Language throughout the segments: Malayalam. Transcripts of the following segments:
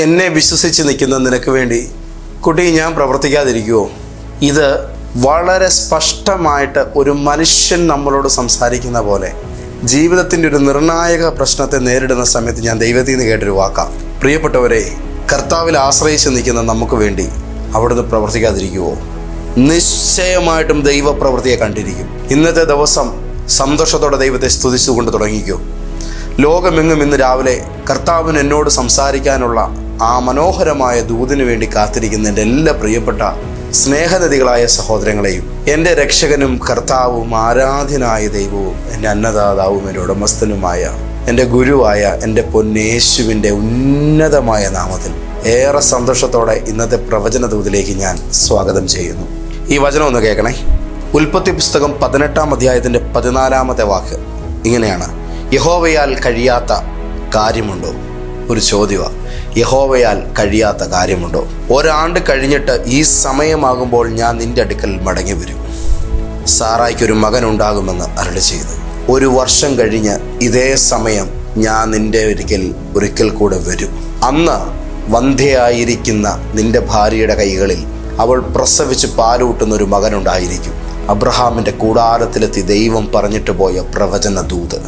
എന്നെ വിശ്വസിച്ച് നിൽക്കുന്ന നിനക്ക് വേണ്ടി കുട്ടി ഞാൻ പ്രവർത്തിക്കാതിരിക്കുമോ ഇത് വളരെ സ്പഷ്ടമായിട്ട് ഒരു മനുഷ്യൻ നമ്മളോട് സംസാരിക്കുന്ന പോലെ ജീവിതത്തിന്റെ ഒരു നിർണായക പ്രശ്നത്തെ നേരിടുന്ന സമയത്ത് ഞാൻ ദൈവത്തിൽ നിന്ന് കേട്ടൊരു വാക്കാം. പ്രിയപ്പെട്ടവരെ കർത്താവിൽ ആശ്രയിച്ച് നിൽക്കുന്ന നമുക്ക് വേണ്ടി അവിടുന്ന് പ്രവർത്തിക്കാതിരിക്കുമോ നിശ്ചയമായിട്ടും ദൈവപ്രവൃത്തിയെ കണ്ടിരിക്കും. ഇന്നത്തെ ദിവസം സന്തോഷത്തോടെ ദൈവത്തെ സ്തുതിച്ചുകൊണ്ട് തുടങ്ങിക്കൂ. ലോകമെങ്ങും ഇന്ന് രാവിലെ കർത്താവിന് എന്നോട് സംസാരിക്കാനുള്ള ആ മനോഹരമായ ദൂതിനു വേണ്ടി കാത്തിരിക്കുന്ന എന്റെ എല്ലാ പ്രിയപ്പെട്ട സ്നേഹനദികളായ സഹോദരങ്ങളെയും എന്റെ രക്ഷകനും കർത്താവും ആരാധ്യനായ ദൈവവും എന്റെ അന്നദാതാവും എന്റെ ഉടമസ്ഥനുമായ എന്റെ ഗുരുവായ എന്റെ പൊന്നേശുവിന്റെ ഉന്നതമായ നാമത്തിൽ ഏറെ സന്തോഷത്തോടെ ഇന്നത്തെ പ്രവചന ദൂതിലേക്ക് ഞാൻ സ്വാഗതം ചെയ്യുന്നു. ഈ വചനം ഒന്ന് കേൾക്കണേ. ഉൽപ്പത്തി പുസ്തകം പതിനെട്ടാം അധ്യായത്തിന്റെ പതിനാലാമത്തെ വാക്ക്. ഇങ്ങനെയാണ്. യഹോവയാൽ കഴിയാത്ത കാര്യമുണ്ടോ? ഒരു ചോദ്യമാണ് യഹോവയാൽ കഴിയാത്ത കാര്യമുണ്ടോ? ഒരാണ്ട് കഴിഞ്ഞിട്ട് ഈ സമയമാകുമ്പോൾ ഞാൻ നിന്റെ അടുക്കൽ മടങ്ങി വരും. സാറായിക്കൊരു മകൻ ഉണ്ടാകുമെന്ന് അരളി ചെയ്തു. ഒരു വർഷം കഴിഞ്ഞ് ഇതേ സമയം ഞാൻ നിന്റെ ഒരിക്കൽ ഒരിക്കൽ കൂടെ വരും. അന്ന് വന്ധ്യയായിരിക്കുന്ന നിന്റെ ഭാര്യയുടെ കൈകളിൽ അവൾ പ്രസവിച്ച് പാലൂട്ടുന്ന ഒരു മകനുണ്ടായിരിക്കും അബ്രഹാമിന്റെ കൂടാരത്തിലെത്തി ദൈവം പറഞ്ഞിട്ട് പോയ പ്രവചന ദൂത്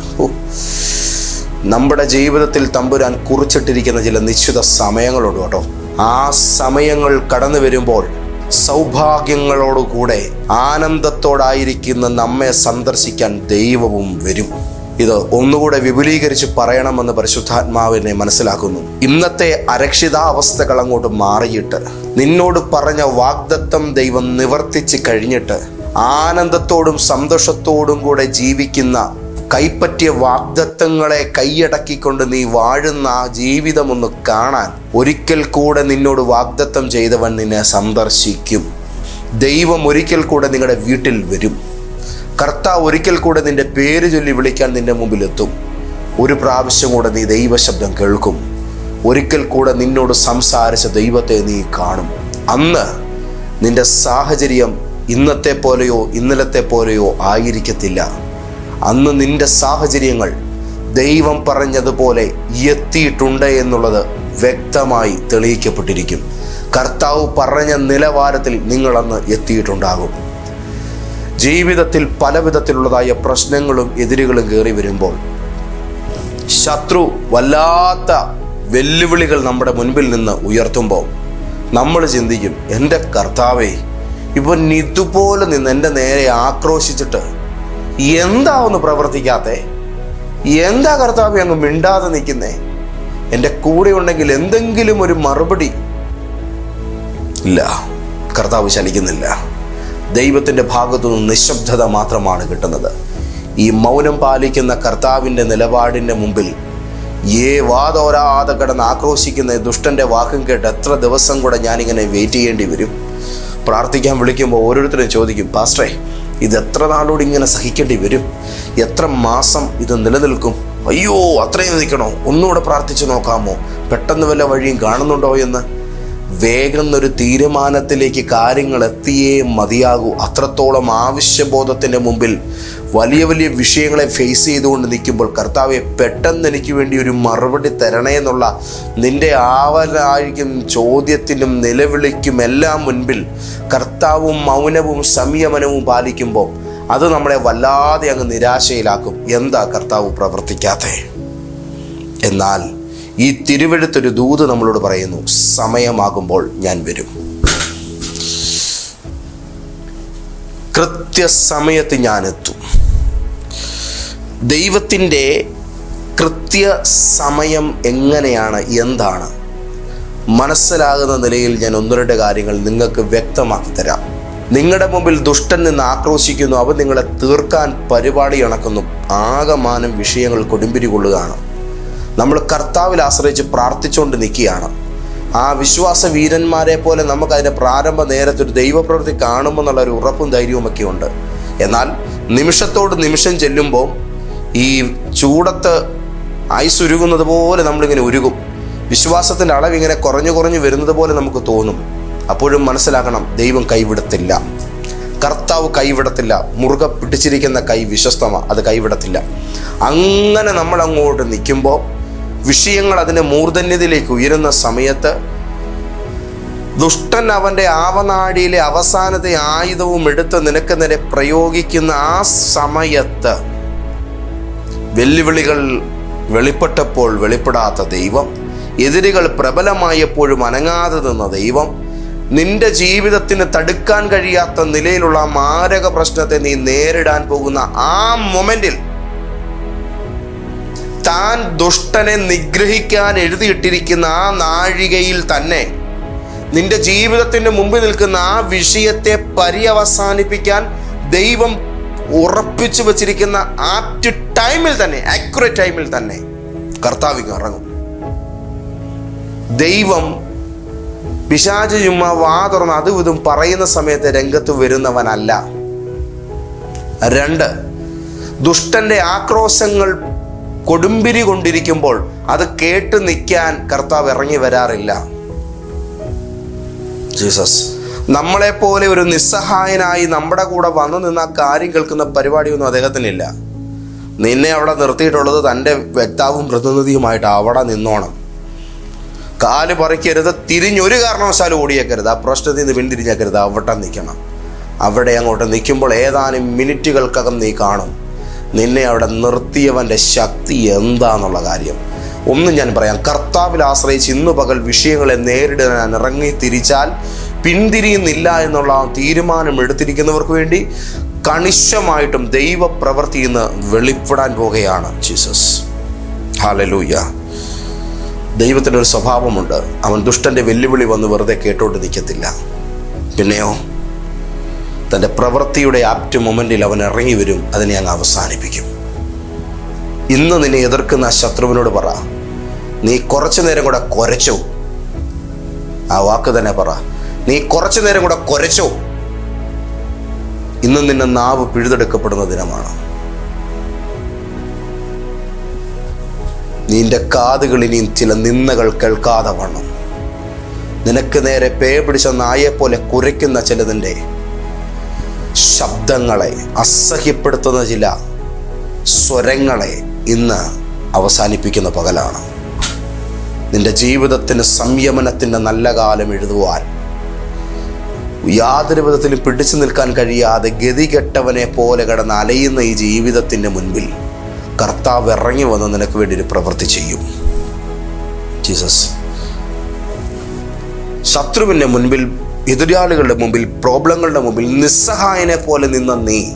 നമ്മുടെ ജീവിതത്തിൽ തമ്പുരാൻ കുറിച്ചിട്ടിരിക്കുന്ന ചില നിശ്ചിത സമയങ്ങളുണ്ട് കേട്ടോ. ആ സമയങ്ങൾ കടന്നു വരുമ്പോൾ സൗഭാഗ്യങ്ങളോടുകൂടെ ആനന്ദത്തോടായിരിക്കുന്ന നമ്മെ സന്ദർശിക്കാൻ ദൈവവും വരും. ഇത് ഒന്നുകൂടെ വിപുലീകരിച്ച് പറയണമെന്ന് പരിശുദ്ധാത്മാവിനെ മനസ്സിലാക്കുന്നു. ഇന്നത്തെ അരക്ഷിതാവസ്ഥകൾ അങ്ങോട്ട് മാറിയിട്ട് നിന്നോട് പറഞ്ഞ വാഗ്ദത്തം ദൈവം നിവർത്തിച്ച് കഴിഞ്ഞിട്ട് ആനന്ദത്തോടും സന്തോഷത്തോടും കൂടെ ജീവിക്കുന്ന കൈപ്പറ്റിയ വാഗ്ദത്തങ്ങളെ കൈയടക്കിക്കൊണ്ട് നീ വാഴുന്ന ആ ജീവിതം ഒന്ന് കാണാൻ ഒരിക്കൽ കൂടെ നിന്നോട് വാഗ്ദത്തം ചെയ്തവൻ നിന്നെ സന്ദർശിക്കും. ദൈവം ഒരിക്കൽ കൂടെ നിങ്ങളുടെ വീട്ടിൽ വരും. കർത്താവ് ഒരിക്കൽ കൂടെ നിന്റെ പേര് ചൊല്ലി വിളിക്കാൻ നിന്റെ മുമ്പിലെത്തും. ഒരു പ്രാവശ്യം കൂടെ നീ ദൈവശബ്ദം കേൾക്കും. ഒരിക്കൽ കൂടെ നിന്നോട് സംസാരിച്ച ദൈവത്തെ നീ കാണും. അന്ന് നിന്റെ സാഹചര്യം ഇന്നത്തെ പോലെയോ ഇന്നലത്തെ പോലെയോ ആയിരിക്കത്തില്ല. അന്ന് നിന്റെ സാഹചര്യങ്ങൾ ദൈവം പറഞ്ഞതുപോലെ എത്തിയിട്ടുണ്ട് എന്നുള്ളത് വ്യക്തമായി തെളിയിക്കപ്പെട്ടിരിക്കും. കർത്താവ് പറഞ്ഞ നിലവാരത്തിൽ നിങ്ങൾ അന്ന് എത്തിയിട്ടുണ്ടാകും. ജീവിതത്തിൽ പല വിധത്തിലുള്ളതായ പ്രശ്നങ്ങളും എതിരുകളും കയറി വരുമ്പോൾ ശത്രു വല്ലാത്ത വെല്ലുവിളികൾ നമ്മുടെ മുൻപിൽ നിന്ന് ഉയർത്തുമ്പോൾ നമ്മൾ ചിന്തിക്കും എന്റെ കർത്താവേ ഇപ്പം ഇതുപോലെ നിന്ന് എന്റെ നേരെ ആക്രോശിച്ചിട്ട് എന്താ ഒന്ന് പ്രവർത്തിക്കാത്തേ? എന്താ കർത്താവ് അങ്ങ് മിണ്ടാതെ നിൽക്കുന്നേ? എന്റെ കൂടെ ഉണ്ടെങ്കിൽ എന്തെങ്കിലും ഒരു മറുപടി. ഇല്ല കർത്താവ് ചലിക്കുന്നില്ല ദൈവത്തിന്റെ ഭാഗത്തു നിന്ന് നിശബ്ദത മാത്രമാണ് കിട്ടുന്നത്. ഈ മൗനം പാലിക്കുന്ന കർത്താവിന്റെ നിലപാടിന്റെ മുമ്പിൽ ഏ വാതോരാതെ കിടന്ന് ആക്രോശിക്കുന്ന ദുഷ്ടന്റെ വാക്കും കേട്ട് എത്ര ദിവസം കൂടെ ഞാനിങ്ങനെ വെയിറ്റ് ചെയ്യേണ്ടി വരും? പ്രാർത്ഥിക്കാൻ വിളിക്കുമ്പോൾ ഓരോരുത്തരും ചോദിക്കും പാസ്റ്ററേ ഇത് എത്ര നാളോട് ഇങ്ങനെ സഹിക്കേണ്ടി വരും? എത്ര മാസം ഇത് നിലനിൽക്കും? അയ്യോ അത്രയും നിൽക്കണോ? ഒന്നുകൂടെ പ്രാർത്ഥിച്ചു നോക്കാമോ? പെട്ടെന്ന് വല്ല വഴിയും കാണുന്നുണ്ടോ എന്ന്? വേഗം ഒരു തീരുമാനത്തിലേക്ക് കാര്യങ്ങൾ എത്തിയേ മതിയാകൂ. അത്രത്തോളം ആവശ്യബോധത്തിന്റെ മുമ്പിൽ വലിയ വലിയ വിഷയങ്ങളെ ഫേസ് ചെയ്തുകൊണ്ട് നിൽക്കുമ്പോൾ കർത്താവെ പെട്ടെന്ന് എനിക്ക് വേണ്ടി ഒരു മറുപടി തരണേ എന്നുള്ള നിന്റെ ആവലായിരിക്കും ചോദ്യത്തിനും നിലവിളിക്കും എല്ലാം മുൻപിൽ കർത്താവും മൗനവും സംയമനവും പാലിക്കുമ്പോൾ അത് നമ്മളെ വല്ലാതെ അങ്ങ് നിരാശയിലാക്കും. എന്താ കർത്താവ് പ്രവർത്തിക്കാത്തേ എന്നാൽ ഈ തിരുവെടുത്തൊരു ദൂത് നമ്മളോട് പറയുന്നു സമയമാകുമ്പോൾ ഞാൻ വരും. കൃത്യസമയത്ത് ഞാൻ എത്തും. ദൈവത്തിന്റെ കൃത്യ സമയം എങ്ങനെയാണ് എന്താണ് മനസ്സിലാകുന്ന നിലയിൽ ഞാൻ ഒന്ന് രണ്ട് കാര്യങ്ങൾ നിങ്ങൾക്ക് വ്യക്തമാക്കി തരാം. നിങ്ങളുടെ മുമ്പിൽ ദുഷ്ടൻ നിന്ന് ആക്രോശിക്കുന്നു അവ നിങ്ങളെ തീർക്കാൻ പരിപാടി അണക്കുന്നു ആകമാനം വിഷയങ്ങൾ കൊടുമ്പിരി കൊള്ളുകയാണ്. നമ്മൾ കർത്താവിൽ ആശ്രയിച്ച് പ്രാർത്ഥിച്ചുകൊണ്ട് നിൽക്കുകയാണ്. ആ വിശ്വാസ വീരന്മാരെ പോലെ നമുക്ക് അതിന്റെ പ്രാരംഭ നേരത്തെ ഒരു ദൈവപ്രവൃത്തി കാണുമെന്നുള്ള ഒരു ഉറപ്പും ധൈര്യവും ഒക്കെ ഉണ്ട്. എന്നാൽ നിമിഷത്തോട് നിമിഷം ചെല്ലുമ്പോൾ ഈ ചൂടത്ത് ഐസ് ഉരുകുന്നത് പോലെ നമ്മളിങ്ങനെ ഉരുകും. വിശ്വാസത്തിന്റെ അളവ് ഇങ്ങനെ കുറഞ്ഞു കുറഞ്ഞു വരുന്നത് പോലെ നമുക്ക് തോന്നും. അപ്പോഴും മനസ്സിലാക്കണം ദൈവം കൈവിടത്തില്ല. കർത്താവ് കൈവിടത്തില്ല. മുറുക പിടിച്ചിരിക്കുന്ന കൈ വിശ്വസ്തമാണ് അത് കൈവിടത്തില്ല. അങ്ങനെ നമ്മൾ അങ്ങോട്ട് നിൽക്കുമ്പോൾ വിഷയങ്ങൾ അതിന്റെ മൂർധന്യതയിലേക്ക് ഉയരുന്ന സമയത്ത് ദുഷ്ടൻ അവന്റെ ആവനാഴിയിലെ അവസാനത്തെ ആയുധവും എടുത്ത് നിനക്ക് നേരെ പ്രയോഗിക്കുന്ന ആ സമയത്ത് വെല്ലുവിളികൾ വെളിപ്പെട്ടപ്പോൾ വെളിപ്പെടാത്ത ദൈവം എതിരികൾ പ്രബലമായപ്പോഴും അനങ്ങാതെ നിന്ന ദൈവം നിന്റെ ജീവിതത്തിന് തടുക്കാൻ കഴിയാത്ത നിലയിലുള്ള മാരക പ്രശ്നത്തെ നീ നേരിടാൻ പോകുന്ന ആ മൊമെന്റിൽ താൻ ദുഷ്ടനെ നിഗ്രഹിക്കാൻ എഴുതിയിട്ടിരിക്കുന്ന ആ നാഴികയിൽ തന്നെ നിന്റെ ജീവിതത്തിന്റെ മുമ്പിൽ നിൽക്കുന്ന ആ വിഷയത്തെ പര്യവസാനിപ്പിക്കാൻ ദൈവം ഉറപ്പിച്ചു വച്ചിരിക്കുന്ന ആറ്റ് ടൈമിൽ തന്നെ ആക്യുറേറ്റ് ടൈമിൽ തന്നെ കർത്താവിക ഇറങ്ങും. ദൈവം പിശാചു ചുമ്മാ വാ തുറന്ന് അതും ഇതും പറയുന്ന സമയത്ത് രംഗത്ത് വരുന്നവനല്ല. രണ്ട് ദുഷ്ടന്റെ ആക്രോശങ്ങൾ കൊടുമ്പിരി കൊണ്ടിരിക്കുമ്പോൾ അത് കേട്ട് നിൽക്കാൻ കർത്താവ് ഇറങ്ങി വരാറില്ല. ജീസസ് നമ്മളെ പോലെ ഒരു നിസ്സഹായനായി നമ്മുടെ കൂടെ വന്നു നിന്ന് ആ കാര്യം കേൾക്കുന്ന പരിപാടിയൊന്നും അദ്ദേഹത്തിനില്ല. നിന്നെ അവിടെ നിർത്തിയിട്ടുള്ളത് തന്റെ വ്യക്താവും പ്രതിനിധിയുമായിട്ട് അവിടെ നിന്നോണം. കാൽ പറിക്കരുത് തിരിഞ്ഞൊരു കാരണവശാലും ഓടിയേക്കരുത് ആ പ്രശ്നത്തിൽ നിന്ന് പിന്തിരിഞ്ഞേക്കരുത് അവിടെ നിൽക്കണം. അവിടെ അങ്ങോട്ട് നിൽക്കുമ്പോൾ ഏതാനും മിനിറ്റുകൾക്കകം നീ കാണും. നിന്നെ അവിടെ നിർത്തിയവന്റെ ശക്തി എന്താണെന്നുള്ള കാര്യം. ഒന്നും ഞാൻ പറയാം. കർത്താവിൽ ആശ്രയിച്ച് ഇന്നു പകൽ വിഷയങ്ങളെ നേരിടാൻ ഇറങ്ങി തിരിച്ചാൽ പിന്തിരിയുന്നില്ല എന്നുള്ള തീരുമാനം എടുത്തിരിക്കുന്നവർക്ക് വേണ്ടി കണിശമായിട്ടും ദൈവപ്രവൃത്തി ഇന്ന് വെളിപ്പെടാൻ പോകുകയാണ് ജീസസ്. ഹാലലൂയ ദൈവത്തിന്റെ ഒരു സ്വഭാവമുണ്ട്. അവൻ ദുഷ്ടന്റെ വെല്ലുവിളി വന്ന് വെറുതെ കേട്ടോണ്ട് നിൽക്കത്തില്ല. പിന്നെയോ? തന്റെ പ്രവൃത്തിയുടെ ആപ്റ്റ് മൊമെന്റിൽ അവൻ ഇറങ്ങി വരും. അതിനെ അങ്ങ് അവസാനിപ്പിക്കും. ഇന്ന് നിന്നെ എതിർക്കുന്ന ആ ശത്രുവിനോട് പറ. നീ കുറച്ചു നേരം കൂടെ കുരച്ചോ. ആ വാക്ക് തന്നെ പറ. നീ കുറച്ചു നേരം കൂടെ കുരച്ചോ. ഇന്ന് നിന്നെ നാവ് പിഴുതെടുക്കപ്പെടുന്ന ദിനമാണ്. നിന്റെ കാതുകൾ ഇനിയും ചില നിന്ദകൾ കേൾക്കാതെ വണ്ണം. നിനക്ക് നേരെ പേ പിടിച്ച പോലെ കുരയ്ക്കുന്ന ചിലതിന്റെ ശബ്ദങ്ങളെ അസഹ്യപ്പെടുത്തുന്ന ചില സ്വരങ്ങളെ ഇന്ന് അവസാനിപ്പിക്കുന്ന പകലാണ്. നിന്റെ ജീവിതത്തിന് സംയമനത്തിന്റെ നല്ല കാലം എഴുതുവാൻ യാതൊരു വിധത്തിലും പിടിച്ചു നിൽക്കാൻ കഴിയാതെ ഗതികെട്ടവനെ പോലെ കിടന്ന് അലയുന്ന ഈ ജീവിതത്തിന്റെ മുൻപിൽ കർത്താവ് ഇറങ്ങി വന്ന് നിനക്ക് വേണ്ടി ഒരു പ്രവൃത്തി ചെയ്യും. ജീസസ് ശത്രുവിന്റെ മുൻപിൽ എതിരാളികളുടെ മുമ്പിൽ പ്രോബ്ലങ്ങളുടെ മുമ്പിൽ നിസ്സഹായനെ പോലെ നിന്ന നീ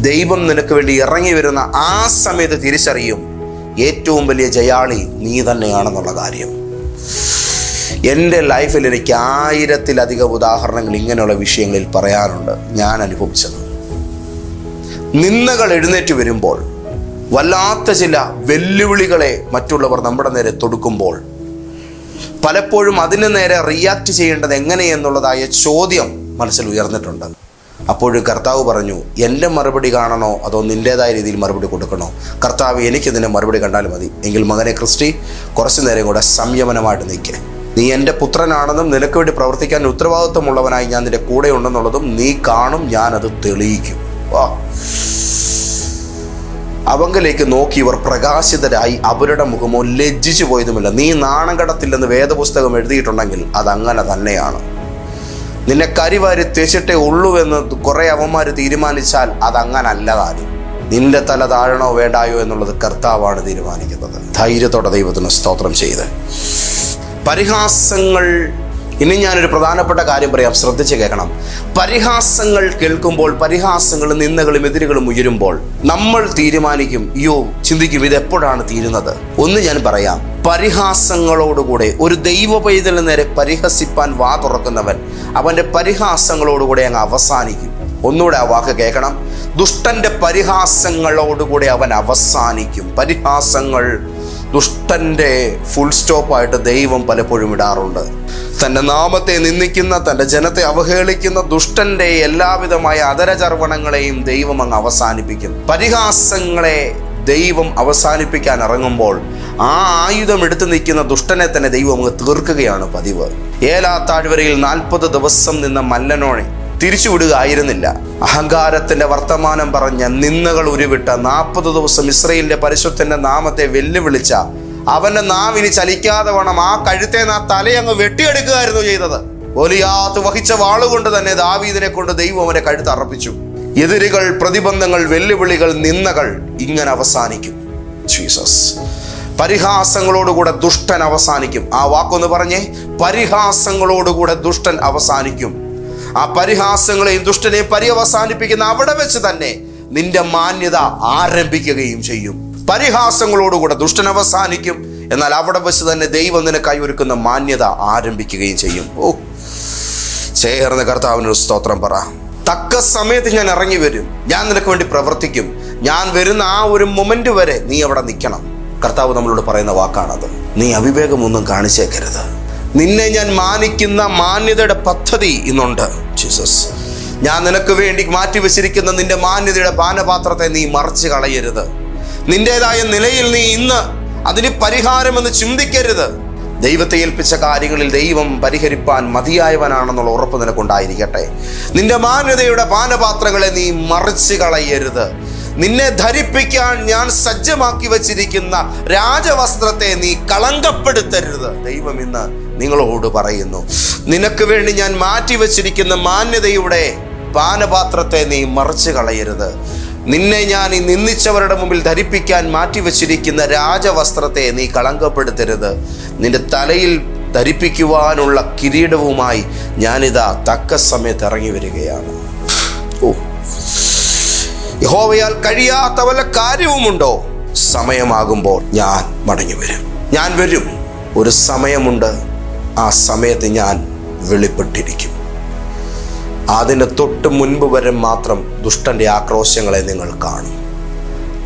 ദൈവം നിനക്ക് വേണ്ടി ഇറങ്ങി വരുന്ന ആ സമയത്ത് തിരിച്ചറിയും ഏറ്റവും വലിയ ജയാളി നീ തന്നെയാണെന്നുള്ള കാര്യം. എന്റെ ലൈഫിൽ എനിക്ക് ആയിരത്തിലധികം ഉദാഹരണങ്ങൾ ഇങ്ങനെയുള്ള വിഷയങ്ങളിൽ പറയാനുണ്ട്. ഞാൻ അനുഭവിച്ചത്. നിന്നകൾ എഴുന്നേറ്റ് വരുമ്പോൾ വല്ലാത്ത ചില വെല്ലുവിളികളെ മറ്റുള്ളവർ നമ്മുടെ നേരെ തൊടുക്കുമ്പോൾ പലപ്പോഴും അതിന് നേരെ റിയാക്ട് ചെയ്യേണ്ടത് എങ്ങനെയെന്നുള്ളതായ ചോദ്യം മനസ്സിൽ ഉയർന്നിട്ടുണ്ട്. അപ്പോഴും കർത്താവ് പറഞ്ഞു എന്റെ മറുപടി കാണണോ? അതോ നിന്റേതായ രീതിയിൽ മറുപടി കൊടുക്കണോ? കർത്താവ് എനിക്കിതിന്റെ മറുപടി കണ്ടാൽ മതി. എങ്കിൽ മകനെ ക്രിസ്റ്റി കുറച്ചു നേരം കൂടെ സംയമനമായിട്ട് നിൽക്കേ. നീ എന്റെ പുത്രനാണെന്നും നിനക്ക് വേണ്ടി പ്രവർത്തിക്കാൻ ഉത്തരവാദിത്വമുള്ളവനായി ഞാൻ നിന്റെ കൂടെ ഉണ്ടെന്നുള്ളതും നീ കാണും ഞാനത് തെളിയിക്കും. വാ. അവങ്കലേക്ക് നോക്കി ഇവർ പ്രകാശിതരായി അവരുടെ മുഖമോ ലജ്ജിച്ചു പോയതുമില്ല. നീ നാണം കടത്തില്ലെന്ന് വേദപുസ്തകം എഴുതിയിട്ടുണ്ടെങ്കിൽ അതങ്ങനെ തന്നെയാണ്. നിന്നെ കരിവാരി തേച്ചിട്ടേ ഉള്ളൂ എന്ന് കുറെ അവന്മാർ തീരുമാനിച്ചാൽ അതങ്ങനല്ല കാര്യം നിന്റെ തല താഴണോ വേണ്ടായോ എന്നുള്ളത് കർത്താവാണ് തീരുമാനിക്കുന്നത്. ധൈര്യത്തോടെ ദൈവത്തിന് സ്തോത്രം ചെയ്ത്. പരിഹാസങ്ങൾ ഇനി ഞാനൊരു പ്രധാനപ്പെട്ട കാര്യം പറയാം. ശ്രദ്ധിച്ച് കേൾക്കണം. പരിഹാസങ്ങൾ കേൾക്കുമ്പോൾ പരിഹാസങ്ങളും നിന്ദകളും എതിരുകളും ഉയരുമ്പോൾ നമ്മൾ തീരുമാനിക്കും യോ ചിന്തിക്കും ഇത് എപ്പോഴാണ് തീരുന്നത്? ഒന്ന് ഞാൻ പറയാം. പരിഹാസങ്ങളോടുകൂടെ ഒരു ദൈവ പൈതലിന് നേരെ പരിഹസിപ്പാൻ വാ തുറക്കുന്നവൻ അവന്റെ പരിഹാസങ്ങളോടുകൂടെ അങ്ങ് അവസാനിക്കും. ഒന്നുകൂടെ ആ വാക്ക് കേൾക്കണം. ദുഷ്ടന്റെ പരിഹാസങ്ങളോടുകൂടെ അവൻ അവസാനിക്കും. പരിഹാസങ്ങൾ ദുഷ്ടന്റെ ഫുൾ സ്റ്റോപ്പായിട്ട് ദൈവം പലപ്പോഴും ഇടാറുണ്ട്. തന്റെ നാമത്തെ നിന്ദിക്കുന്ന തന്റെ ജനത്തെ അവഹേളിക്കുന്ന ദുഷ്ടന്റെ എല്ലാവിധമായ അതരചർവണങ്ങളെയും ദൈവം അങ്ങ് അവസാനിപ്പിക്കും. പരിഹാസങ്ങളെ ദൈവം അവസാനിപ്പിക്കാൻ ഇറങ്ങുമ്പോൾ ആ ആയുധം എടുത്തു നിൽക്കുന്ന ദുഷ്ടനെ തന്നെ ദൈവം അങ്ങ് തീർക്കുകയാണ് പതിവ്. ഏലാ താഴ്വരയിൽ നാൽപ്പത് ദിവസം നിന്ന മല്ലനോണെ തിരിച്ചുവിടുക ആയിരുന്നില്ല അഹങ്കാരത്തിന്റെ വർത്തമാനം പറഞ്ഞ നിന്നകൾ ഉരുവിട്ട നാൽപ്പത് ദിവസം ഇസ്രയേലിന്റെ പരിശുദ്ധന്റെ നാമത്തെ വെല്ലുവിളിച്ച അവന്റെ നാവിനി ചലിക്കാതെ വേണം ആ കഴുത്തെ നാ തലയങ്ങ് വെട്ടിയെടുക്കുകയായിരുന്നു ചെയ്തത്. ഒലിയാത്ത് വഹിച്ച വാളുകൊണ്ട് തന്നെ ദാവീദിനെ കൊണ്ട് ദൈവം അവനെ കഴുത്ത് അർപ്പിച്ചു എതിരുകൾ പ്രതിബന്ധങ്ങൾ വെല്ലുവിളികൾ നിന്നകൾ ഇങ്ങനെ അവസാനിക്കും. ജീസസ്. പരിഹാസങ്ങളോടുകൂടെ ദുഷ്ടൻ അവസാനിക്കും. ആ വാക്കൊന്ന് പറഞ്ഞേ. പരിഹാസങ്ങളോടുകൂടെ ദുഷ്ടൻ അവസാനിക്കും. ആ പരിഹാസങ്ങളെയും ദുഷ്ടനെയും പര്യവസാനിപ്പിക്കുന്ന അവിടെ വെച്ച് തന്നെ നിന്റെ മാന്യത ആരംഭിക്കുകയും ചെയ്യും. പരിഹാസങ്ങളോടുകൂടെ ദുഷ്ടൻ അവസാനിക്കും. എന്നാൽ അവിടെ വെച്ച് തന്നെ ദൈവം നിനക്കായി ഒരുക്കുന്ന മാന്യത ആരംഭിക്കുകയും ചെയ്യും. ഓ ചേർന്ന് കർത്താവിനൊരു സ്തോത്രം പറ. തക്ക സമയത്ത് ഞാൻ ഇറങ്ങി വരും. ഞാൻ നിനക്ക് വേണ്ടി പ്രവർത്തിക്കും. ഞാൻ വരുന്ന ആ ഒരു മൊമെന്റ് വരെ നീ അവിടെ നിൽക്കണം. കർത്താവ് നമ്മളോട് പറയുന്ന വാക്കാണത്. നീ അവിവേകമൊന്നും കാണിച്ചേക്കരുത്. നിന്നെ ഞാൻ മാനിക്കുന്ന മാന്യതയുടെ പദ്ധതി ഇന്നുണ്ട്. ജീസസ് ഞാൻ നിനക്ക് വേണ്ടി മാറ്റിവെച്ചിരിക്കുന്ന നിന്റെ മാന്യതയുടെ പാനപാത്രത്തെ നീ മറച്ചു കളയരുത്. നിന്റേതായ നിലയിൽ നീ ഇന്ന് അതിന് പരിഹാരമെന്ന് ചിന്തിക്കരുത്. ദൈവത്തെ ഏൽപ്പിച്ച കാര്യങ്ങളിൽ ദൈവം പരിഹരിപ്പാൻ മതിയായവനാണെന്നുള്ള ഉറപ്പ് നിനക്കുണ്ടായിരിക്കട്ടെ. നിന്റെ മാന്യതയുടെ പാനപാത്രങ്ങളെ നീ മറിച്ച് കളയരുത്. നിന്നെ ധരിപ്പിക്കാൻ ഞാൻ സജ്ജമാക്കി വച്ചിരിക്കുന്ന രാജവസ്ത്രത്തെ നീ കളങ്കപ്പെടുത്തരുത്. ദൈവം ഇന്ന് നിങ്ങളോട് പറയുന്നു നിനക്ക് വേണ്ടി ഞാൻ മാറ്റി വച്ചിരിക്കുന്ന മാന്യതയുടെ പാനപാത്രത്തെ നീ മറച്ചു കളയരുത് നിന്നെ ഞാൻ ഈ നിന്ദിച്ചവരുടെ മുമ്പിൽ ധരിപ്പിക്കാൻ മാറ്റിവെച്ചിരിക്കുന്ന രാജവസ്ത്രത്തെ നീ കളങ്കപ്പെടുത്തരുത്. നിന്റെ തലയിൽ ധരിപ്പിക്കുവാനുള്ള കിരീടവുമായി ഞാനിതാ തക്ക സമയത്ത് ഇറങ്ങി വരികയാണ്. ഓ യഹോവയാൽ കഴിയാത്ത വല്ല കാര്യവുമുണ്ടോ? സമയമാകുമ്പോൾ ഞാൻ മടങ്ങി വരും. ഞാൻ വരും. ഒരു സമയമുണ്ട്. ആ സമയത്ത് ഞാൻ വെളിപ്പെട്ടിരിക്കും. അതിന് തൊട്ട് മുൻപ് വരെ മാത്രം ദുഷ്ടന്റെ ആക്രോശങ്ങളെ നിങ്ങൾ കാണും.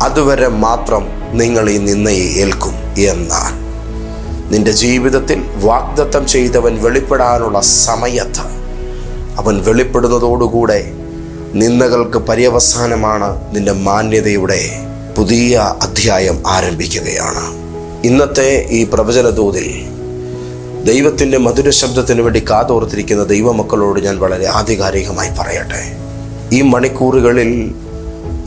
അതുവരെ മാത്രം നിങ്ങൾ ഈ നിന്നയെ ഏൽക്കും എന്നാൽ നിന്റെ ജീവിതത്തിൽ വാഗ്ദത്തം ചെയ്തവൻ വെളിപ്പെടാനുള്ള സമയത്ത് അവൻ വെളിപ്പെടുന്നതോടുകൂടെ നിന്ദകൾക്ക് പര്യവസാനമാണ് നിന്റെ മാന്യതയുടെ പുതിയ അധ്യായം ആരംഭിക്കുകയാണ്. ഇന്നത്തെ ഈ പ്രവചന തോതിൽ ദൈവത്തിന്റെ മധുര ശബ്ദത്തിന് വേണ്ടി കാതോർത്തിരിക്കുന്ന ദൈവമക്കളോട് ഞാൻ വളരെ ആധികാരികമായി പറയട്ടെ. ഈ മണിക്കൂറുകളിൽ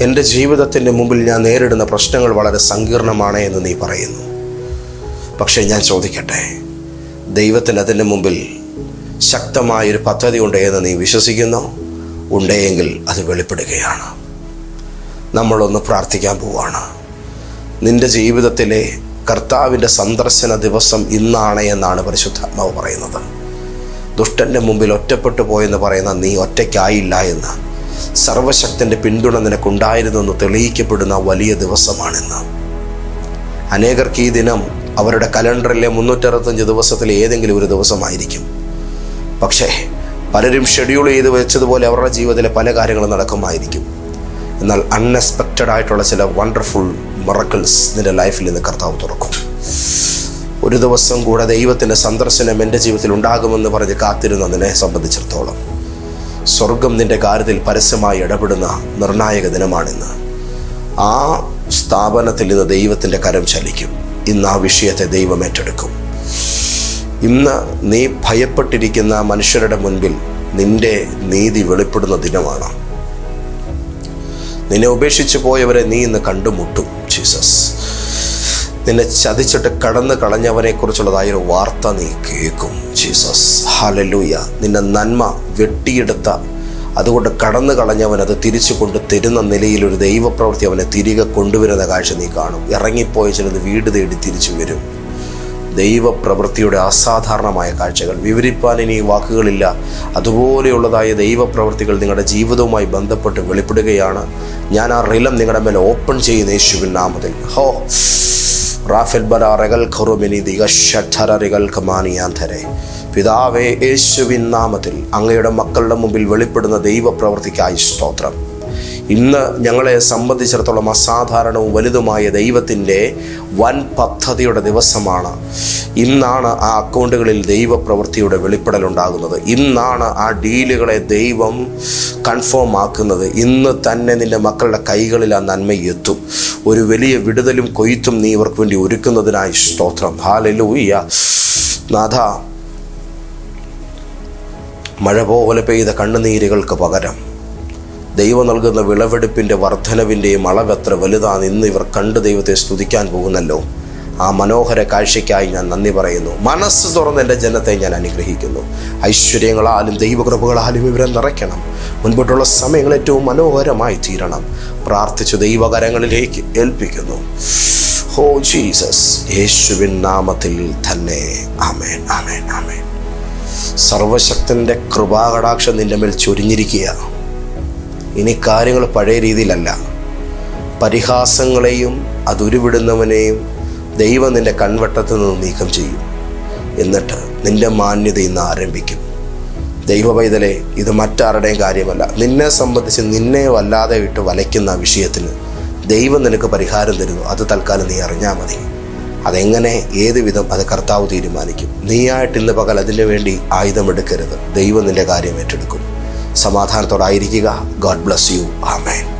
എന്റെ ജീവിതത്തിന്റെ മുമ്പിൽ ഞാൻ നേരിടുന്ന പ്രശ്നങ്ങൾ വളരെ സങ്കീർണമാണ് എന്ന് നീ പറയുന്നു. പക്ഷേ ഞാൻ ചോദിക്കട്ടെ ദൈവത്തിന് അതിന്റെ മുമ്പിൽ ശക്തമായൊരു പദ്ധതി ഉണ്ട് എന്ന് നീ വിശ്വസിക്കുന്നു? ഉണ്ടെങ്കിൽ അത് വെളിപ്പെടുകയാണ്. നമ്മളൊന്ന് പ്രാർത്ഥിക്കാൻ പോവാണ്. നിന്റെ ജീവിതത്തിലെ കർത്താവിന്റെ സന്ദർശന ദിവസം ഇന്നാണ് എന്നാണ് പരിശുദ്ധാത്മാവ് പറയുന്നത്. ദുഷ്ടന്റെ മുമ്പിൽ ഒറ്റപ്പെട്ടു പോയെന്ന് പറയുന്ന നീ ഒറ്റയ്ക്കായില്ല എന്ന്. സർവശക്തന്റെ പിന്തുണ നിനക്കുണ്ടായിരുന്നെന്ന് തെളിയിക്കപ്പെടുന്ന വലിയ ദിവസമാണെന്ന്. അനേകർക്ക് ഈ ദിനം അവരുടെ കലണ്ടറിലെ മുന്നൂറ്ററുപത്തഞ്ച് ദിവസത്തിലെ ഏതെങ്കിലും ഒരു ദിവസമായിരിക്കും. പക്ഷേ പലരും ഷെഡ്യൂൾ ചെയ്ത് വെച്ചതുപോലെ അവരുടെ ജീവിതത്തിലെ പല കാര്യങ്ങളും നടക്കുമായിരിക്കും. എന്നാൽ അൺഎക്സ്പെക്റ്റഡ് ആയിട്ടുള്ള ചില വണ്ടർഫുൾ മറക്കിൾസ് നിന്റെ ലൈഫിൽ നിന്ന് കർത്താവ് തുറക്കും. ഒരു ദിവസം കൂടെ ദൈവത്തിന്റെ സന്ദർശനം എന്റെ ജീവിതത്തിൽ ഉണ്ടാകുമെന്ന് പറഞ്ഞ് കാത്തിരുന്ന നിന്നെ സംബന്ധിച്ചിടത്തോളം. സ്വർഗം നിന്റെ കാര്യത്തിൽ പരസ്യമായി ഇടപെടുന്ന നിർണായക ദിനമാണിന്ന്. ആ സ്ഥാപനത്തിൽ ഇന്ന് ദൈവത്തിന്റെ കരം ചലിക്കും. ഇന്ന് ആ വിഷയത്തെ ദൈവം ഏറ്റെടുക്കും. ഇന്ന് നീ ഭയപ്പെട്ടിരിക്കുന്ന മനുഷ്യരുടെ മുൻപിൽ നിന്റെ നീതി വെളിപ്പെടുന്ന ദിനമാണ്. നിന്നെ ഉപേക്ഷിച്ചു പോയവരെ നീ ഇന്ന് കണ്ടുമുട്ടും. ജീസസ് നിന്നെ ചതിച്ചിട്ട് കടന്നു കളഞ്ഞവനെ കുറിച്ചുള്ളതായ ഒരു വാർത്ത നീ കേൾക്കും ജീസസ് ഹാലലൂയ നിന്നെ നന്മ വെട്ടിയെടുത്ത അതുകൊണ്ട് കടന്നു കളഞ്ഞവൻ അത് തിരിച്ചു കൊണ്ട് തരുന്ന നിലയിൽ ഒരു ദൈവപ്രവൃത്തി അവനെ തിരികെ കൊണ്ടുവരുന്ന കാഴ്ച നീ കാണും. ഇറങ്ങിപ്പോയ ചിലത് വീട് തേടി തിരിച്ചു വരും. ദൈവപ്രവൃത്തിയുടെ അസാധാരണമായ കാഴ്ചകൾ. വിവരിപ്പാൻ ഇനി വാക്കുകളില്ല. അതുപോലെയുള്ളതായ ദൈവപ്രവൃത്തികൾ നിങ്ങളുടെ ജീവിതവുമായി ബന്ധപ്പെട്ട് വെളിപ്പെടുകയാണ്. ഞാൻ ആ റിലം നിങ്ങളുടെ മേലെ ഓപ്പൺ ചെയ്യുന്ന യേശുവിൻ നാമത്തിൽ. ഹോ. റാഫേൽ ബലാറകൽ ഖറുമിനി ദിഗഷറകൾ കമാനിയാന്ധരെ പിതാവേ യേശുവിൻ നാമത്തിൽ അങ്ങയുടെ മക്കളുടെ മുമ്പിൽ വെളിപ്പെടുന്ന ദൈവപ്രവൃത്തിക്കായി സ്തോത്രം. ഇന്ന് ഞങ്ങളെ സംബന്ധിച്ചിടത്തോളം അസാധാരണവും വലുതുമായ ദൈവത്തിന്റെ വൻ പദ്ധതിയുടെ ദിവസമാണ്. ഇന്നാണ് ആ അക്കൗണ്ടുകളിൽ ദൈവപ്രവൃത്തിയുടെ വെളിപ്പെടലുണ്ടാകുന്നത്. ഇന്നാണ് ആ ഡീലുകളെ ദൈവം കൺഫേം ആക്കുന്നത്. ഇന്ന് തന്നെ നിന്റെ മക്കളുടെ കൈകളിൽ ആ നന്മ എത്തും. ഒരു വലിയ വിടുതലും കൊയ്ത്തും നീ ഇവർക്ക് വേണ്ടി ഒരുക്കുന്നതിനായി സ്തോത്രം. ഹാലലൂയ്യ നാഥ മഴ പോലെ പെയ്ത കണ്ണുനീരുകൾക്ക് പകരം ദൈവം നൽകുന്ന വിളവെടുപ്പിന്റെ വർധനവിന്റെയും അളവെത്ര വലുതാണ് ഇന്ന് ഇവർ കണ്ട് ദൈവത്തെ സ്തുതിക്കാൻ പോകുന്നല്ലോ. ആ മനോഹര കാഴ്ചയ്ക്കായി ഞാൻ നന്ദി പറയുന്നു. മനസ്സ് തുറന്ന് എന്റെ ജനത്തെ ഞാൻ അനുഗ്രഹിക്കുന്നു. ഐശ്വര്യങ്ങളാലും ദൈവകൃപകളാലും ഇവരെ നിറയ്ക്കണം. മുൻപോട്ടുള്ള സമയങ്ങൾ ഏറ്റവും മനോഹരമായി തീരണം. പ്രാർത്ഥിച്ചു ദൈവകരങ്ങളിലേക്ക് ഏൽപ്പിക്കുന്നു. ഹോ ജീസസ് യേശുവിൻ നാമത്തിൽ തന്നെ. ആമേൻ ആമേൻ ആമേൻ. സർവശക്തന്റെ കൃപാകടാക്ഷം നിന്റെ മേൽ ചൊരിഞ്ഞിരിക്കുക. ഇനി കാര്യങ്ങൾ പഴയ രീതിയിലല്ല. പരിഹാസങ്ങളെയും അതുരുവിടുന്നവനെയും ദൈവം നിന്റെ കൺവട്ടത്ത് നിന്ന് നീക്കം ചെയ്യും. എന്നിട്ട് നിന്റെ മാന്യത ഇന്ന് ആരംഭിക്കും. ദൈവ പൈതലെ ഇത് മറ്റാരുടെയും കാര്യമല്ല. നിന്നെ സംബന്ധിച്ച് നിന്നെ വല്ലാതെ വിട്ട് വലയ്ക്കുന്ന വിഷയത്തിന് ദൈവം നിനക്ക് പരിഹാരം തരുന്നു. അത് തൽക്കാലം നീ അറിഞ്ഞാൽ മതി. അതെങ്ങനെ ഏത് വിധം അത് കർത്താവ് തീരുമാനിക്കും. നീയായിട്ട് ഇന്ന് പകൽ അതിനു വേണ്ടി ആയുധമെടുക്കരുത്. ദൈവം നിന്റെ കാര്യം ഏറ്റെടുക്കും. സമാധാനത്തോടായിരിക്കുക ഗോഡ് ബ്ലസ് യു ആമേൻ